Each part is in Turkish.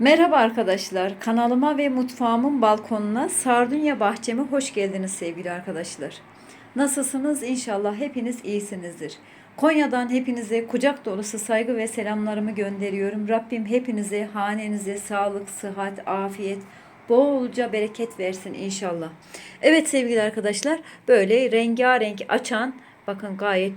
Merhaba arkadaşlar. Kanalıma ve mutfağımın balkonuna Sardunya bahçeme hoş geldiniz sevgili arkadaşlar. Nasılsınız? İnşallah hepiniz iyisinizdir. Konya'dan hepinize kucak dolusu saygı ve selamlarımı gönderiyorum. Rabbim hepinize, hanenize sağlık, sıhhat, afiyet, bolca bereket versin inşallah. Evet sevgili arkadaşlar, böyle rengarenk açan, bakın gayet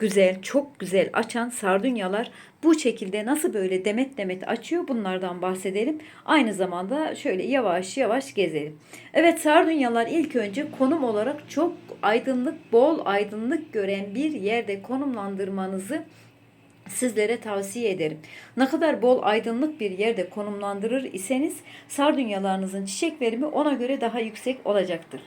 güzel, çok güzel açan sardunyalar bu şekilde nasıl böyle demet demet açıyor bunlardan bahsedelim. Aynı zamanda şöyle yavaş yavaş gezelim. Evet sardunyalar ilk önce konum olarak çok aydınlık, bol aydınlık gören bir yerde konumlandırmanızı sizlere tavsiye ederim. Ne kadar bol aydınlık bir yerde konumlandırır iseniz sardunyalarınızın çiçek verimi ona göre daha yüksek olacaktır.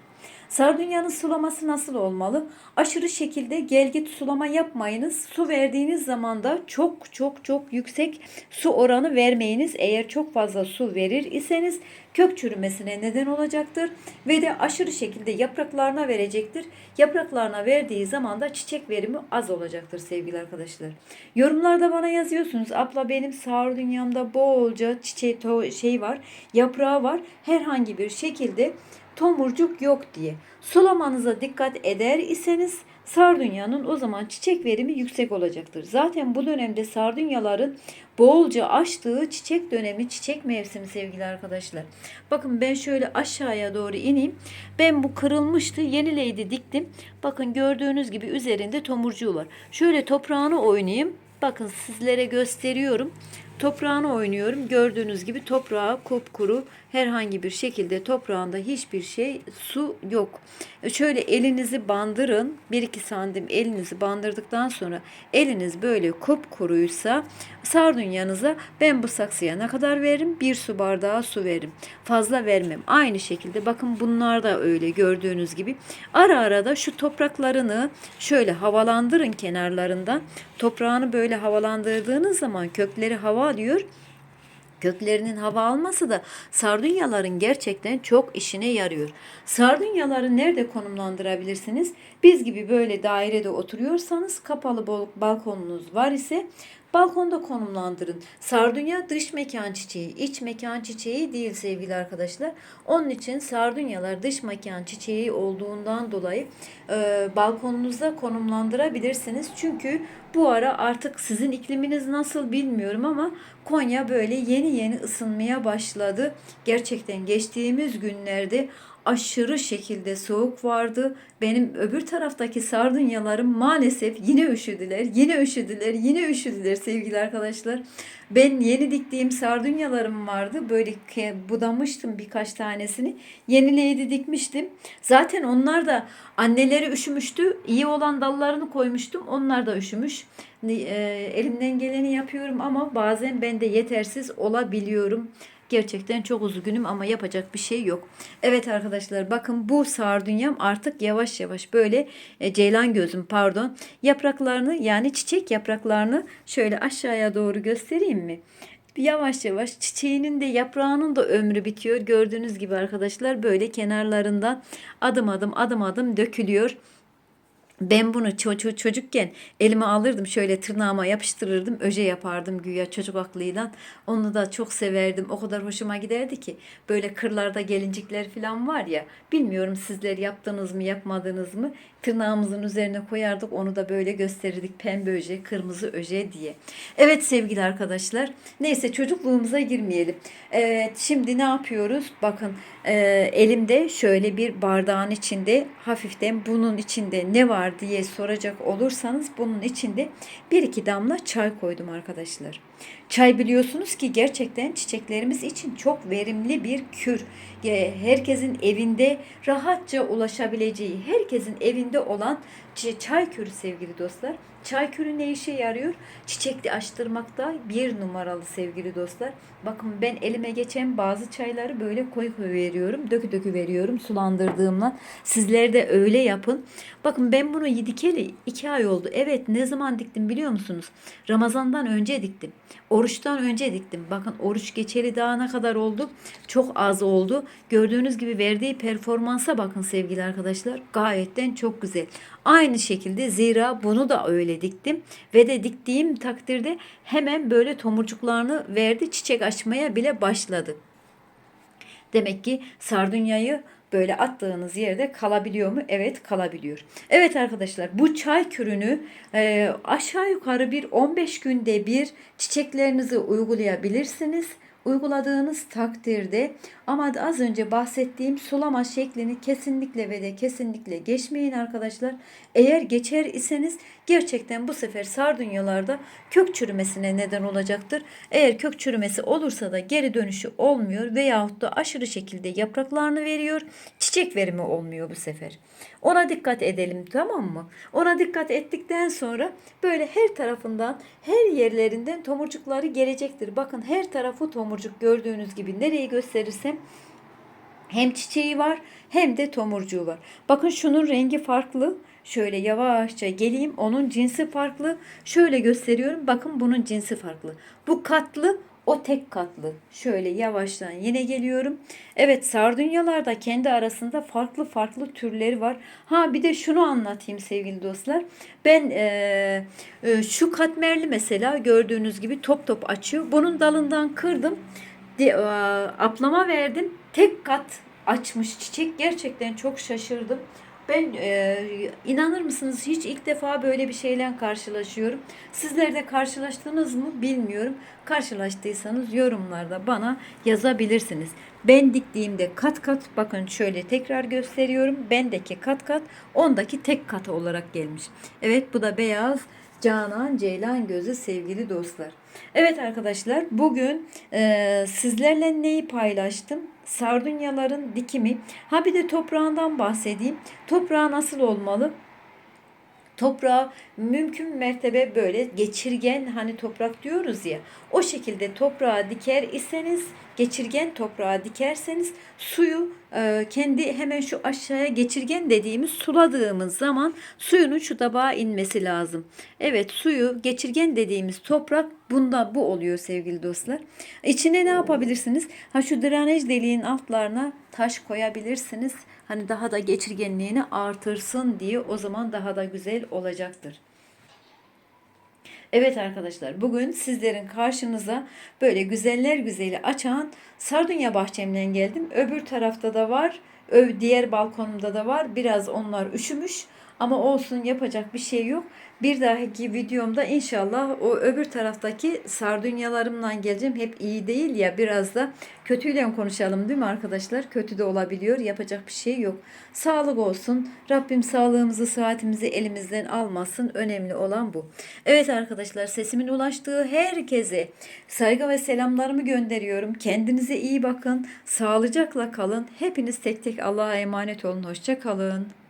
Sardunyanın sulaması nasıl olmalı? Aşırı şekilde gelgit sulama yapmayınız. Su verdiğiniz zaman da çok çok çok yüksek su oranı vermeyiniz. Eğer çok fazla su verir iseniz kök çürümesine neden olacaktır ve de aşırı şekilde yapraklarına verecektir. Yapraklarına verdiği zaman da çiçek verimi az olacaktır sevgili arkadaşlar. Yorumlarda bana yazıyorsunuz. Abla benim sağır dünyamda bolca çiçeği şey var, yaprağı var. Herhangi bir şekilde tomurcuk yok diye. Sulamanıza dikkat eder iseniz sardunyanın o zaman çiçek verimi yüksek olacaktır. Zaten bu dönemde sardunyaların bolca açtığı çiçek dönemi, çiçek mevsimi sevgili arkadaşlar. Bakın ben şöyle aşağıya doğru ineyim. Ben bu kırılmıştı. Yenileydi diktim. Bakın gördüğünüz gibi üzerinde tomurcuğu var. Şöyle toprağını oynayayım. Bakın sizlere gösteriyorum. Toprağını oynuyorum. Gördüğünüz gibi toprağı kupkuru herhangi bir şekilde toprağında hiçbir şey su yok. E, şöyle elinizi bandırın. 1-2 santim elinizi bandırdıktan sonra eliniz böyle kupkuruysa sardunyanıza ben bu saksıya ne kadar veririm? Bir su bardağı su veririm. Fazla vermem. Aynı şekilde bakın bunlar da öyle gördüğünüz gibi. Ara ara da şu topraklarını şöyle havalandırın kenarlarından. Toprağını böyle havalandırdığınız zaman kökleri hava alıyor. Köklerinin hava alması da sardunyaların gerçekten çok işine yarıyor. Sardunyaları nerede konumlandırabilirsiniz? Biz gibi böyle dairede oturuyorsanız kapalı balkonunuz var ise balkonda konumlandırın. Sardunya dış mekan çiçeği, iç mekan çiçeği değil sevgili arkadaşlar. Onun için sardunyalar dış mekan çiçeği olduğundan dolayı e, balkonunuza konumlandırabilirsiniz. Çünkü bu ara artık sizin ikliminiz nasıl bilmiyorum ama Konya böyle yeni yeni ısınmaya başladı. Gerçekten geçtiğimiz günlerde aşırı şekilde soğuk vardı. Benim öbür taraftaki sardunyalarım maalesef yine üşüdüler, yine üşüdüler, yine üşüdüler sevgili arkadaşlar. Ben yeni diktiğim sardunyalarım vardı. Böyle budamıştım birkaç tanesini. Yenileydi dikmiştim. Zaten onlar da anneleri üşümüştü. İyi olan dallarını koymuştum. Onlar da üşümüş. E, elimden geleni yapıyorum ama bazen ben de yetersiz olabiliyorum. Gerçekten çok üzgünüm ama yapacak bir şey yok. Evet arkadaşlar bakın bu sardunyam artık yavaş yavaş böyle e, ceylan gözüm pardon yapraklarını yani çiçek yapraklarını şöyle aşağıya doğru göstereyim mi? Yavaş yavaş çiçeğinin de yaprağının da ömrü bitiyor. Gördüğünüz gibi arkadaşlar böyle kenarlarından adım adım adım adım dökülüyor. Ben bunu çocuğu çocukken elime alırdım şöyle tırnağıma yapıştırırdım öje yapardım güya çocuk aklıyla. Onu da çok severdim o kadar hoşuma giderdi ki böyle kırlarda gelincikler falan var ya bilmiyorum sizler yaptınız mı yapmadınız mı tırnağımızın üzerine koyardık onu da böyle gösterirdik pembe öje kırmızı öje diye. Evet sevgili arkadaşlar neyse çocukluğumuza girmeyelim. Evet şimdi ne yapıyoruz bakın e, elimde şöyle bir bardağın içinde hafiften bunun içinde ne var diye soracak olursanız bunun içinde bir iki damla çay koydum arkadaşlar. Çay biliyorsunuz ki gerçekten çiçeklerimiz için çok verimli bir kür. Herkesin evinde rahatça ulaşabileceği, herkesin evinde olan çay kürü sevgili dostlar. Çay kürü ne işe yarıyor? Çiçekli açtırmakta bir numaralı sevgili dostlar. Bakın ben elime geçen bazı çayları böyle koyu koyu veriyorum. Dökü dökü veriyorum sulandırdığımla. Sizler de öyle yapın. Bakın ben bunu dikeli iki ay oldu. Evet ne zaman diktim biliyor musunuz? Ramazandan önce diktim. Oruçtan önce diktim. Bakın oruç geçeli daha ne kadar oldu? Çok az oldu. Gördüğünüz gibi verdiği performansa bakın sevgili arkadaşlar. Gayetten çok güzel. Aynı şekilde zira bunu da öyle diktim. Ve de diktiğim takdirde hemen böyle tomurcuklarını verdi. Çiçek açmaya bile başladı. Demek ki sardunyayı böyle attığınız yerde kalabiliyor mu? Evet kalabiliyor. Evet arkadaşlar bu çay kürünü e, aşağı yukarı bir 15 günde bir çiçeklerinizi uygulayabilirsiniz. Uyguladığınız takdirde ama az önce bahsettiğim sulama şeklini kesinlikle ve de kesinlikle geçmeyin arkadaşlar. Eğer geçer iseniz gerçekten bu sefer sardunyalarda kök çürümesine neden olacaktır. Eğer kök çürümesi olursa da geri dönüşü olmuyor veyahut da aşırı şekilde yapraklarını veriyor. Çiçek verimi olmuyor bu sefer. Ona dikkat edelim tamam mı? Ona dikkat ettikten sonra böyle her tarafından her yerlerinden tomurcukları gelecektir. Bakın her tarafı tomurcuk gördüğünüz gibi nereyi gösterirsem hem çiçeği var hem de tomurcuğu var. Bakın şunun rengi farklı. Şöyle yavaşça geleyim. Onun cinsi farklı. Şöyle gösteriyorum. Bakın bunun cinsi farklı. Bu katlı, o tek katlı. Şöyle yavaştan yine geliyorum. Evet sardunyalarda kendi arasında farklı farklı türleri var. Ha bir de şunu anlatayım sevgili dostlar. Ben e, e, şu katmerli mesela gördüğünüz gibi top top açıyor. Bunun dalından kırdım. De, e, ablama verdim. Tek kat açmış çiçek. Gerçekten çok şaşırdım. Ben e, inanır mısınız hiç ilk defa böyle bir şeyle karşılaşıyorum. Sizler de karşılaştınız mı bilmiyorum. Karşılaştıysanız yorumlarda bana yazabilirsiniz. Ben diktiğimde kat kat bakın şöyle tekrar gösteriyorum. Bendeki kat kat ondaki tek kat olarak gelmiş. Evet bu da beyaz Canan Ceylan Gözü sevgili dostlar. Evet arkadaşlar bugün e, sizlerle neyi paylaştım? Sardunyaların dikimi. Ha bir de toprağından bahsedeyim. Toprağı nasıl olmalı? Toprağı mümkün mertebe böyle geçirgen hani toprak diyoruz ya o şekilde toprağa diker iseniz geçirgen toprağa dikerseniz suyu e, kendi hemen şu aşağıya geçirgen dediğimiz suladığımız zaman suyunun şu tabağa inmesi lazım. Evet suyu geçirgen dediğimiz toprak bunda bu oluyor sevgili dostlar. İçine ne yapabilirsiniz? Ha şu drenaj deliğin altlarına taş koyabilirsiniz. Hani daha da geçirgenliğini artırsın diye o zaman daha da güzel olacaktır. Evet arkadaşlar bugün sizlerin karşınıza böyle güzeller güzeli açan sardunya bahçemden geldim. Öbür tarafta da var. Ö diğer balkonumda da var. Biraz onlar üşümüş ama olsun yapacak bir şey yok. Bir dahaki videomda inşallah o öbür taraftaki sardunyalarımla geleceğim. Hep iyi değil ya biraz da kötüyle konuşalım değil mi arkadaşlar? Kötü de olabiliyor. Yapacak bir şey yok. Sağlık olsun. Rabbim sağlığımızı, saatimizi elimizden almasın. Önemli olan bu. Evet arkadaşlar sesimin ulaştığı herkese saygı ve selamlarımı gönderiyorum. Kendinize iyi bakın. Sağlıcakla kalın. Hepiniz tek tek Allah'a emanet olun. Hoşça kalın.